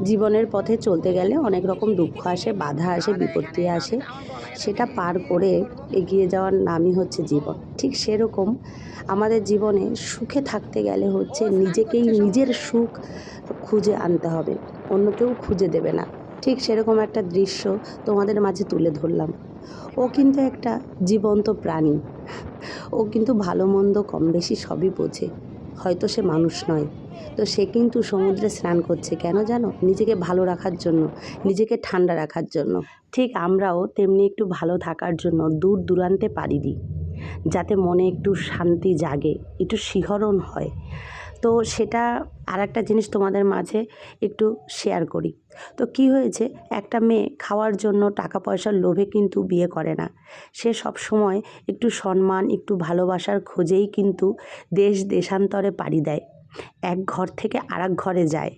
জীবনের পথে চলতে গেলে অনেক রকম দুঃখ আসে বাধা আসে বিপত্তি আসে। সেটা পার করে এগিয়ে যাওয়ার নামই হচ্ছে জীবন। ঠিক সেরকম আমাদের জীবনে সুখে থাকতে গেলে হচ্ছে নিজেকেই নিজের সুখ খুঁজে আনতে হবে। অন্য কেউ খুঁজে দেবে না। ঠিক সেরকম একটা দৃশ্য তোমাদের মাঝে তুলে ধরলাম। ও কিন্তু একটা জীবন্ত প্রাণী। ও কিন্তু ভালো মন্দ কম বেশি সবই বোঝে। হয়তো সে মানুষ নয়। তো সে কিন্তু সমুদ্রে স্নান করছে। কেন জানো? নিজেকে ভালো রাখার জন্য, নিজেকে ঠান্ডা রাখার জন্য। ঠিক আমরাও তেমনি একটু ভালো থাকার জন্য দূর দূরান্তে পাড়ি দিই, যাতে মনে একটু শান্তি জাগে, একটু শিহরণ হয়। তো সেটা আর একটা জিনিস তোমাদের মাঝে একটু শেয়ার করি। তো কি হয়েছে? একটা মেয়ে খাওয়ার জন্য টাকা পয়সার লোভে কিন্তু বিয়ে করে না। সে সব সময় একটু সম্মান, একটু ভালোবাসার খোঁজেই কিন্তু দেশ দেশান্তরে পাড়ি দেয়। এক ঘর থেকে আর ঘরে যায়।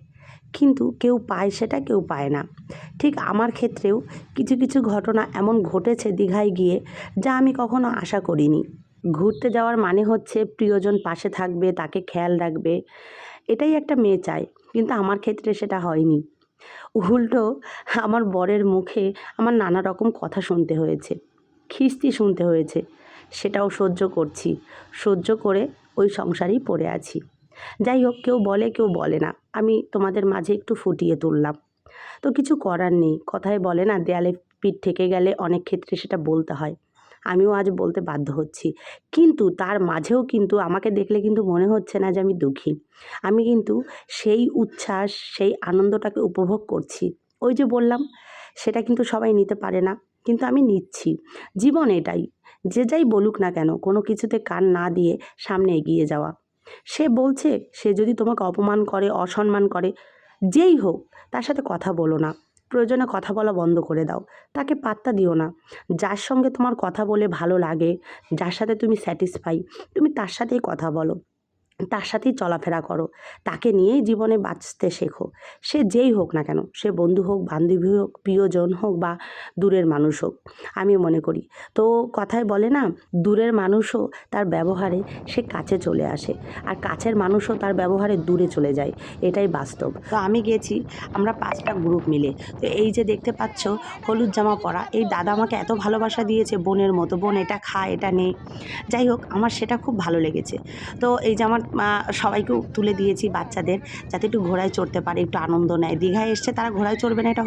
কিন্তু কেউ পায় সেটা, কেউ পায় না। ঠিক আমার ক্ষেত্রেও কিছু কিছু ঘটনা এমন ঘটেছে দীঘায় গিয়ে যা আমি কখনো আশা করিনি। ঘুরতে যাওয়ার মানে হচ্ছে প্রিয়জন পাশে থাকবে, তাকে খেয়াল রাখবে। এটাই একটা মেয়ে চায়, কিন্তু আমার ক্ষেত্রে সেটা হয়নি। উল্টো আমার বরের মুখে আমার নানা রকম কথা শুনতে হয়েছে, খিস্তি শুনতে হয়েছে। সেটাও সহ্য করছি, সহ্য করে ওই সংসারেই পড়ে আছি। যাই হোক, কেউ বলে কেউ বলে না। আমি তোমাদের মাঝে একটু ফুটিয়ে তুললাম। তো কিছু করার নেই। কথায় বলে না, দেয়ালে পিঠ থেকে গেলে অনেক ক্ষেত্রে সেটা বলতে হয়। আমিও আজ বলতে বাধ্য হচ্ছি। কিন্তু তার মাঝেও কিন্তু আমাকে দেখলে কিন্তু মনে হচ্ছে না যে আমি দুঃখী। আমি কিন্তু সেই উচ্ছ্বাস, সেই আনন্দটাকে উপভোগ করছি। ওই যে বললাম, সেটা কিন্তু সবাই নিতে পারে না। কিন্তু আমি নিচ্ছি। জীবন এটাই। যে যাই বলুক না কেন, কোনো কিছুতে কান না দিয়ে সামনে এগিয়ে যাওয়া। সে বলছে, সে যদি তোমাকে অপমান করে, অসম্মান করে, যেই হোক, তার সাথে কথা বলো না। প্রয়োজনে কথা বলা বন্ধ করে দাও। তাকে পাত্তা দিও না। যার সঙ্গে তোমার কথা বলে ভালো লাগে, যার সাথে তুমি স্যাটিসফাই তুমি তার সাথেই কথা বলো। তার সাথেই চলাফেরা করো। তাকে নিয়েই জীবনে বাঁচতে শেখো। সে যেই হোক না কেন, সে বন্ধু হোক, বান্ধবী হোক, প্রিয়জন হোক বা দূরের মানুষ হোক। আমি মনে করি। তো কথায় বলে না, দূরের মানুষও তার ব্যবহারে সে কাছে চলে আসে আর কাছের মানুষও তার ব্যবহারে দূরে চলে যায়। এটাই বাস্তব। তো আমি গেছি, আমরা পাঁচটা গ্রুপ মিলে। তো এই যে দেখতে পাচ্ছ, হলুদ জামা পরা। এই দাদা আমাকে এত ভালোবাসা দিয়েছে বোনের মতো, বোন এটা খা, এটা নে। যাই হোক, আমার সেটা খুব ভালো লেগেছে। তো এই যে আমার সবাইকেও তুলে দিয়েছি বাচ্চাদের, যাতে একটু ঘোড়ায় চড়তে পারে, একটু আনন্দ নেয়। দীঘায় এসছে তারা ঘোড়ায় চড়বে না, এটা